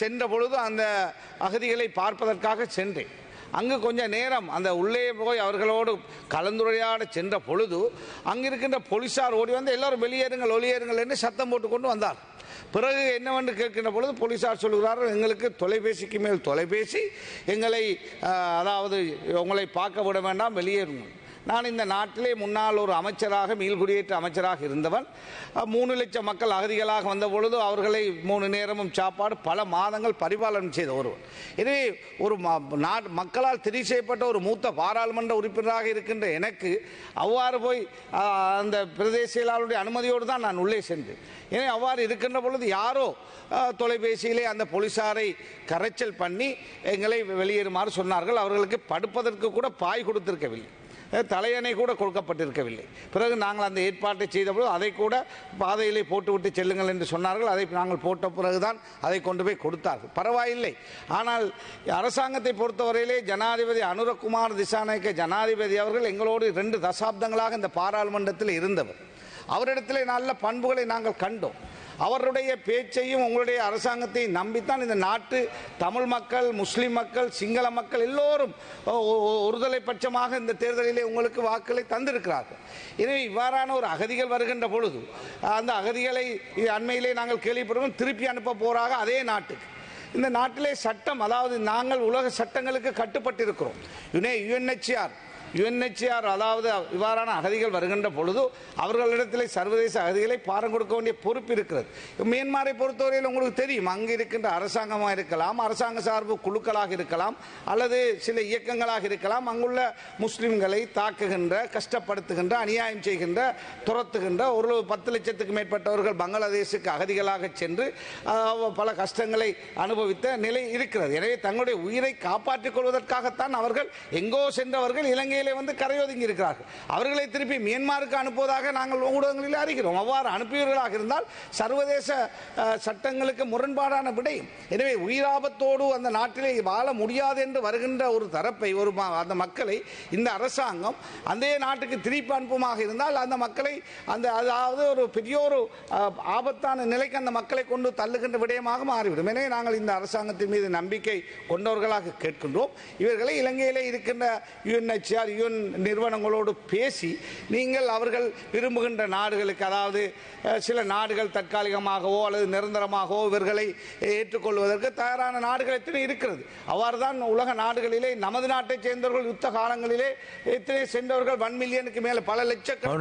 சென்ற பொழுது அந்த அகதிகளை பார்ப்பதற்காக சென்றேன். அங்கு கொஞ்சம் நேரம் அந்த உள்ளே போய் அவர்களோடு கலந்துரையாட சென்ற பொழுது அங்கிருக்கின்ற போலீஸார் ஓடி வந்து எல்லாரும் வெளியேறுங்கள் ஒளியேறுங்கள் என்று சத்தம் போட்டு கொண்டு வந்தார். பிறகு என்னவென்று கேட்கின்ற பொழுது போலீசார் சொல்கிறார்கள் எங்களுக்கு தொலைபேசிக்கு மேல் தொலைபேசி எங்களை அதாவது உங்களை பார்க்க விட வேண்டாம் வெளியேறுங்கள். நான் இந்த நாட்டிலே முன்னாள் ஒரு அமைச்சராக மீள்குடியேற்ற அமைச்சராக இருந்தவன். மூணு லட்சம் மக்கள் அகதிகளாக வந்த பொழுது அவர்களை மூணு நேரமும் சாப்பாடு பல மாதங்கள் பரிபாலனம் செய்த ஒருவன். எனவே ஒரு ம- நாட் மக்களால் தெரிவு செய்யப்பட்ட ஒரு மூத்த பாராளுமன்ற உறுப்பினராக இருக்கின்ற எனக்கு அவ்வாறு போய் அந்த பிரதேச செயலாளருடைய அனுமதியோடு தான் நான் உள்ளே சென்றேன். எனவே அவ்வாறு இருக்கின்ற பொழுது யாரோ தொலைபேசியிலே அந்த போலீசாரை கரைச்சல் பண்ணி எங்களை வெளியேறுமாறு சொன்னார்கள். அவர்களுக்கு படுப்பதற்கு கூட பாய் கொடுத்திருக்கவில்லை. தலையணை கூட கொடுக்கப்பட்டிருக்கவில்லை. பிறகு நாங்கள் அந்த ஏற்பாட்டை செய்தபோது அதை கூட பாதையிலே போட்டுவிட்டு செல்லுங்கள் என்று சொன்னார்கள். அதை நாங்கள் போட்ட பிறகுதான் அதை கொண்டு போய் கொடுத்தார்கள். பரவாயில்லை. ஆனால் அரசாங்கத்தை பொறுத்தவரையிலே ஜனாதிபதி அனுரகுமார் திசாநாயக்க ஜனாதிபதி அவர்கள் எங்களோடு ரெண்டு தசாப்தங்களாக இந்த பாராளுமன்றத்தில் இருந்தவர். அவரிடத்திலே நல்ல பண்புகளை நாங்கள் கண்டோம். அவருடைய பேச்சையும் உங்களுடைய அரசாங்கத்தையும் நம்பித்தான் இந்த நாட்டு தமிழ் மக்கள் முஸ்லீம் மக்கள் சிங்கள மக்கள் எல்லோரும் ஒருதலை பட்சமாக இந்த தேர்தலிலே உங்களுக்கு வாக்குகளை தந்திருக்கிறார்கள். எனவே இவ்வாறான ஒரு அகதிகள் வருகின்ற பொழுது அந்த அகதிகளை இது அண்மையிலே நாங்கள் கேள்விப்படுவோம் திருப்பி அனுப்ப போறாக அதே நாட்டுக்கு. இந்த நாட்டிலே சட்டம் அதாவது நாங்கள் உலக சட்டங்களுக்கு கட்டுப்பட்டிருக்கிறோம். யுனே யுஎன்ஹெச்ஆர் யுஎன்ஹெச்ஆர் அதாவது இவ்வாறான அகதிகள் வருகின்ற பொழுது அவர்களிடத்தில் சர்வதேச அகதிகளை பாரம் கொடுக்க வேண்டிய பொறுப்பு இருக்கிறது. மியான்மரை பொறுத்தவரையில் உங்களுக்கு தெரியும் அங்கு இருக்கின்ற அரசாங்கமாக இருக்கலாம் அரசாங்க சார்பு குழுக்களாக இருக்கலாம் அல்லது சில இயக்கங்களாக இருக்கலாம். அங்குள்ள முஸ்லிம்களை தாக்குகின்ற கஷ்டப்படுத்துகின்ற அநியாயம் செய்கின்ற துரத்துகின்ற ஒரு பத்து லட்சத்துக்கு மேற்பட்டவர்கள் பங்களாதேஷுக்கு அகதிகளாக சென்று பல கஷ்டங்களை அனுபவித்த நிலை இருக்கிறது. எனவே தங்களுடைய உயிரை காப்பாற்றிக் கொள்வதற்காகத்தான் அவர்கள் எங்கோ சென்றவர்கள் இலங்கை இலங்கையிலே வந்து கரையொதுங்கி இருக்கிறார்கள் அவர்களை திருப்பி மியான்மருக்கு அனுப்புவதாக நாங்கள் ஊடகங்களில் அறிகிறோம். அவ்வாறு அனுப்பியவர்களாக இருந்தால் சர்வதேச சட்டங்களுக்கு முரண்பாடான விடை எனவே உயிராபத்தோடு அந்த நாட்டிலே வாழ முடியாது என்று வருகின்ற ஒரு தரப்பை ஒரு அந்த மக்களை இந்த அரசாங்கம் அந்த நாட்டுக்கு திருப்பி அனுப்புமாக இருந்தால் அந்த மக்களை அந்த அதாவது ஒரு பெரிய ஒரு ஆபத்தான நிலைக்கு அந்த மக்களை கொண்டு தள்ளுகின்ற விடயமாக மாறிவிடும். எனவே நாங்கள் இந்த அரசாங்கத்தின் மீது நம்பிக்கை கொண்டவர்களாக கேட்கின்றோம். இவர்களை இலங்கையிலே இருக்கின்ற யுஎன்ஹெச்ஆர் யுஎன் நிறுவனங்களோடு பேசி நீங்கள் அவர்கள் விரும்புகின்ற நாடுகளுக்கு அதாவது சில நாடுகள் தற்காலிகமாகவோ அல்லது நிரந்தரமாகவோ இவர்களை ஏற்றுக்கொள்வதற்கு தயாரான நாடுகள் எத்தனை இருக்கிறது? அவ்வாறு தான் உலக நாடுகளிலே நமது நாட்டைச் சேர்ந்தவர்கள் யுத்த காலங்களிலே எத்தனை சென்றவர்கள்? ஒன் மில்லியனுக்கு மேல பல லட்சக்கணக்கான